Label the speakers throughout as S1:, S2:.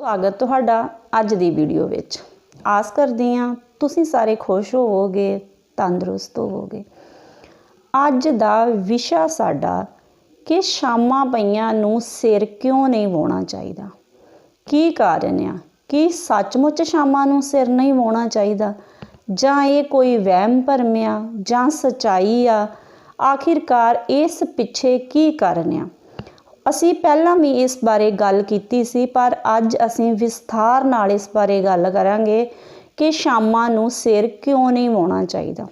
S1: ਸਵਾਗਤ ਤੁਹਾਡਾ ਅੱਜ ਦੀ ਵੀਡੀਓ ਵਿੱਚ। ਆਸ ਕਰਦੀ ਹਾਂ ਤੁਸੀਂ ਸਾਰੇ ਖੁਸ਼ ਹੋਵੋਗੇ, ਤੰਦਰੁਸਤ ਹੋਵੋਗੇ। ਅੱਜ ਦਾ ਵਿਸ਼ਾ ਸਾਡਾ ਕਿ ਸ਼ਾਮਾਂ ਪਈਆਂ ਨੂੰ ਸਿਰ ਕਿਉਂ ਨਹੀਂ ਵਾਉਣਾ ਚਾਹੀਦਾ? ਕੀ ਕਾਰਨ ਆ? ਕੀ ਸੱਚਮੁੱਚ ਸ਼ਾਮਾਂ ਨੂੰ ਸਿਰ ਨਹੀਂ ਵਾਉਣਾ ਚਾਹੀਦਾ? ਜਾਂ ਇਹ ਕੋਈ ਵਹਿਮ ਭਰਮ ਆ ਜਾਂ ਸਚਾਈ ਆ? ਆਖਿਰਕਾਰ ਇਸ ਪਿੱਛੇ ਕੀ ਕਾਰਨ ਆ? ਅਸੀਂ ਪਹਿਲਾਂ ਵੀ ਇਸ ਬਾਰੇ ਗੱਲ ਕੀਤੀ ਸੀ, ਪਰ ਅੱਜ ਅਸੀਂ ਵਿਸਥਾਰ ਨਾਲ ਇਸ ਬਾਰੇ ਗੱਲ ਕਰਾਂਗੇ ਕਿ ਸ਼ਾਮਾਂ ਨੂੰ ਸਿਰ ਕਿਉਂ ਨਹੀਂ ਵਾਉਣਾ ਚਾਹੀਦਾ।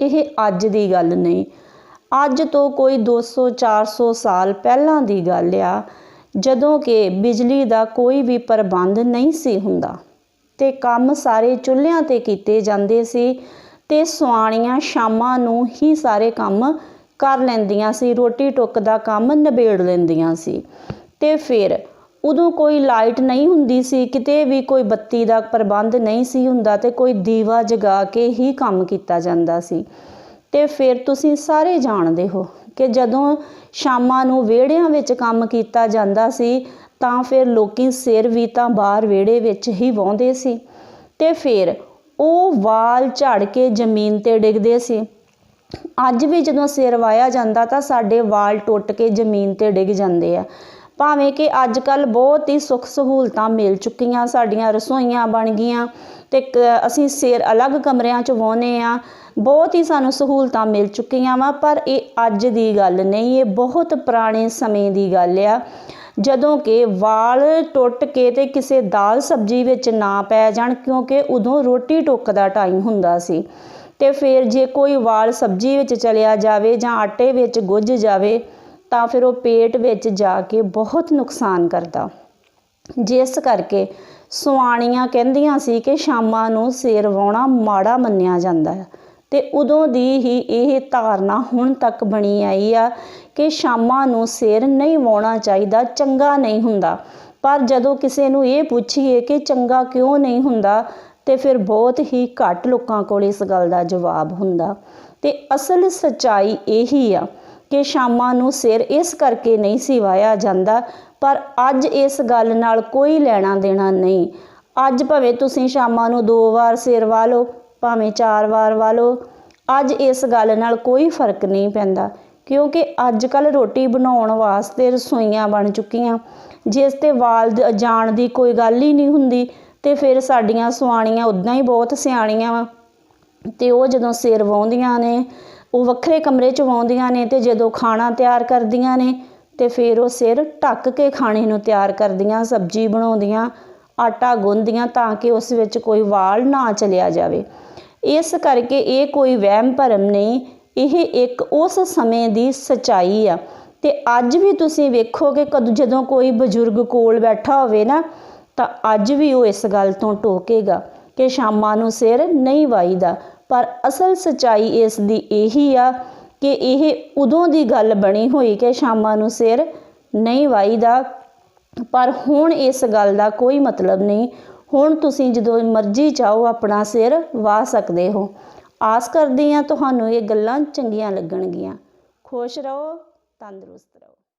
S1: ਇਹ ਅੱਜ ਦੀ ਗੱਲ ਨਹੀਂ। ਅੱਜ ਤੋਂ ਕੋਈ 200 400 ਸਾਲ ਪਹਿਲਾਂ ਦੀ ਗੱਲ ਆ, ਜਦੋਂ ਕਿ ਬਿਜਲੀ ਦਾ ਕੋਈ ਵੀ ਪ੍ਰਬੰਧ ਨਹੀਂ ਸੀ ਹੁੰਦਾ ਤੇ ਕੰਮ ਸਾਰੇ ਚੁੱਲ੍ਹਿਆਂ ਤੇ ਕੀਤੇ ਜਾਂਦੇ ਸੀ ਤੇ ਸੁਆਣੀਆਂ ਸ਼ਾਮਾਂ ਨੂੰ ਹੀ ਸਾਰੇ ਕੰਮ ਕਰ ਲੈਂਦੀਆਂ ਸੀ, ਰੋਟੀ ਟੁੱਕ ਦਾ ਕੰਮ ਨਿਬੇੜ ਲੈਂਦੀਆਂ ਸੀ। ਤੇ ਫਿਰ ਉਦੋਂ ਕੋਈ ਲਾਈਟ ਨਹੀਂ ਹੁੰਦੀ ਸੀ, ਕਿਤੇ ਵੀ ਕੋਈ ਬੱਤੀ ਦਾ ਪ੍ਰਬੰਧ ਨਹੀਂ ਸੀ ਹੁੰਦਾ ਤੇ ਕੋਈ ਦੀਵਾ ਜਗਾ ਕੇ ਹੀ ਕੰਮ ਕੀਤਾ ਜਾਂਦਾ ਸੀ। ਤੇ ਫਿਰ ਤੁਸੀਂ ਸਾਰੇ ਜਾਣਦੇ ਹੋ ਕਿ ਜਦੋਂ ਸ਼ਾਮਾਂ ਨੂੰ ਵਿਹੜਿਆਂ ਵਿੱਚ ਕੰਮ ਕੀਤਾ ਜਾਂਦਾ ਸੀ, ਤਾਂ ਫਿਰ ਲੋਕੀ ਸਿਰ ਵੀ ਤਾਂ ਬਾਹਰ ਵਿਹੜੇ ਵਿੱਚ ਹੀ ਵਾਉਂਦੇ ਸੀ। ਤੇ ਫਿਰ ਉਹ ਵਾਲ ਝੜ ਕੇ ਜ਼ਮੀਨ ਤੇ ਡਿੱਗਦੇ ਸੀ। ਅੱਜ ਵੀ ਜਦੋਂ ਸਿਰ ਵਾਇਆ ਜਾਂਦਾ ਤਾਂ ਸਾਡੇ ਵਾਲ ਟੁੱਟ ਕੇ ਜ਼ਮੀਨ ਤੇ ਡਿੱਗ ਜਾਂਦੇ ਆ। ਭਾਵੇਂ ਕਿ ਅੱਜ ਕੱਲ ਬਹੁਤ ਹੀ ਸੁੱਖ ਸਹੂਲਤਾਂ ਮਿਲ ਚੁੱਕੀਆਂ, ਸਾਡੀਆਂ ਰਸੋਈਆਂ ਬਣ ਗਈਆਂ ਤੇ ਕ- ਅਸੀਂ ਸਿਰ ਅਲੱਗ ਕਮਰਿਆਂ 'ਚ ਵਾਉਨੇ ਆ। ਬਹੁਤ ਹੀ ਸਾਨੂੰ ਸਹੂਲਤਾਂ ਮਿਲ ਚੁੱਕੀਆਂ ਵਾ, ਪਰ ਇਹ ਅੱਜ ਦੀ ਗੱਲ ਨਹੀਂ, ਇਹ ਬਹੁਤ ਪੁਰਾਣੇ ਸਮੇਂ ਦੀ ਗੱਲ ਆ। ਜਦੋਂ ਕਿ ਵਾਲ ਟੁੱਟ ਕੇ ਤੇ ਕਿਸੇ ਦਾਲ ਸਬਜ਼ੀ ਵਿੱਚ ਨਾ ਪੈ ਜਾਣ ਕਿਉਂਕਿ ਉਦੋਂ ਰੋਟੀ ਟੁੱਕ ਦਾ ਟਾਈਮ ਹੁੰਦਾ ਸੀ। ਤੇ ਫਿਰ ਜੇ ਕੋਈ ਵਾਲ ਸਬਜ਼ੀ ਵਿੱਚ ਚਲਿਆ ਜਾਵੇ ਜਾਂ ਆਟੇ ਵਿੱਚ ਗੁੱਝ ਜਾਵੇ, ਤਾਂ ਫਿਰ ਉਹ ਪੇਟ ਵਿੱਚ ਜਾ ਕੇ ਬਹੁਤ ਨੁਕਸਾਨ ਕਰਦਾ। ਜਿਸ ਕਰਕੇ ਸੁਆਣੀਆਂ ਕਹਿੰਦੀਆਂ ਸੀ ਕਿ ਸ਼ਾਮਾਂ ਨੂੰ ਸਿਰ ਵਾਉਣਾ ਮਾੜਾ ਮੰਨਿਆ ਜਾਂਦਾ ਹੈ। ਤੇ ਉਦੋਂ ਦੀ ਹੀ ਇਹ ਧਾਰਨਾ ਹੁਣ ਤੱਕ ਬਣੀ ਆਈ ਆ ਕਿ ਸ਼ਾਮਾਂ ਨੂੰ ਸਿਰ ਨਹੀਂ ਵਾਉਣਾ ਚਾਹੀਦਾ, ਚੰਗਾ ਨਹੀਂ ਹੁੰਦਾ। ਪਰ ਜਦੋਂ ਕਿਸੇ ਨੂੰ ਇਹ ਪੁੱਛੀਏ ਕਿ ਚੰਗਾ ਕਿਉਂ ਨਹੀਂ ਹੁੰਦਾ ਤੇ ਫਿਰ ਬਹੁਤ ਹੀ ਘੱਟ ਲੋਕਾਂ ਕੋਲ ਇਸ ਗੱਲ ਦਾ ਜਵਾਬ ਹੁੰਦਾ। ਤੇ ਅਸਲ ਸਚਾਈ ਇਹੀ ਆ ਕਿ ਸ਼ਾਮਾਂ ਨੂੰ ਸਿਰ ਇਸ ਕਰਕੇ ਨਹੀਂ ਸੀ ਵਾਇਆ ਜਾਂਦਾ, ਪਰ ਅੱਜ ਇਸ ਗੱਲ ਨਾਲ ਕੋਈ ਲੈਣਾ ਦੇਣਾ ਨਹੀਂ। ਅੱਜ ਭਾਵੇਂ ਤੁਸੀਂ ਸ਼ਾਮਾਂ ਨੂੰ ਦੋ ਵਾਰ ਸਿਰ ਵਾ ਲਓ, ਭਾਵੇਂ ਚਾਰ ਵਾਰ ਵਾ ਲਓ, ਅੱਜ ਇਸ ਗੱਲ ਨਾਲ ਕੋਈ ਫ਼ਰਕ ਨਹੀਂ ਪੈਂਦਾ, ਕਿਉਂਕਿ ਅੱਜ ਕੱਲ ਰੋਟੀ ਬਣਾਉਣ ਵਾਸਤੇ ਰਸੋਈਆਂ ਬਣ ਚੁੱਕੀਆਂ। ਜਿਸ ਤੇ ਵਾਲ ਜਾਣ ਦੀ ਕੋਈ ਗੱਲ ਹੀ ਨਹੀਂ ਹੁੰਦੀ ਤੇ ਫਿਰ ਸਾਡੀਆਂ ਸੁਆਣੀਆਂ ਉਦਾਂ ਹੀ ਬਹੁਤ ਸਿਆਣੀਆਂ ਵਾ। ਤੇ ਉਹ ਜਦੋਂ ਸਿਰ ਵਾਉਂਦੀਆਂ ਨੇ, ਉਹ ਵੱਖਰੇ ਕਮਰੇ 'ਚ ਵਾਉਂਦੀਆਂ ਨੇ ਤੇ ਜਦੋਂ ਖਾਣਾ ਤਿਆਰ ਕਰਦੀਆਂ ਨੇ, ਤੇ ਫਿਰ ਉਹ ਸਿਰ ਢੱਕ ਕੇ ਖਾਣੇ ਨੂੰ ਤਿਆਰ ਕਰਦੀਆਂ, ਸਬਜ਼ੀ ਬਣਾਉਂਦੀਆਂ, ਆਟਾ ਗੁੰਨਦੀਆਂ ਤਾਂ ਕਿ ਉਸ ਵਿੱਚ ਕੋਈ ਵਾਲ ਨਾ ਚਲਿਆ ਜਾਵੇ। ਇਸ ਕਰਕੇ ਇਹ ਕੋਈ ਵਹਿਮ ਭਰਮ ਨਹੀਂ, ਇਹ ਇੱਕ ਉਸ ਸਮੇਂ ਦੀ ਸਚਾਈ ਆ। ਤੇ ਅੱਜ ਵੀ ਤੁਸੀਂ ਵੇਖੋਗੇ ਕਦੋਂ ਜਦੋਂ ਕੋਈ ਬਜ਼ੁਰਗ ਕੋਲ ਬੈਠਾ ਹੋਵੇ ਨਾ ਤਾਂ ਅੱਜ ਵੀ ਉਹ ਇਸ ਗੱਲ ਤੋਂ ਟੋਕੇਗਾ ਕਿ ਸ਼ਾਮਾਂ ਨੂੰ ਸਿਰ ਨਹੀਂ ਵਾਈਦਾ ਪਰ ਅਸਲ ਸਚਾਈ ਇਸ ਦੀ ਇਹੀ ਆ ਕਿ ਇਹ ਉਦੋਂ ਦੀ ਗੱਲ ਬਣੀ ਹੋਈ ਕਿ ਸ਼ਾਮਾਂ ਨੂੰ ਸਿਰ ਨਹੀਂ ਵਾਈਦਾ ਪਰ ਹੁਣ ਇਸ ਗੱਲ ਦਾ ਕੋਈ ਮਤਲਬ ਨਹੀਂ। ਹੁਣ ਤੁਸੀਂ ਜਦੋਂ ਮਰਜ਼ੀ ਚਾਹੋ ਆਪਣਾ ਸਿਰ ਵਾ ਸਕਦੇ ਹੋ। ਆਸ ਕਰਦੀ ਹਾਂ ਤੁਹਾਨੂੰ ਇਹ ਗੱਲਾਂ ਚੰਗੀਆਂ ਲੱਗਣਗੀਆਂ। ਖੁਸ਼ ਰਹੋ, ਤੰਦਰੁਸਤ ਰਹੋ।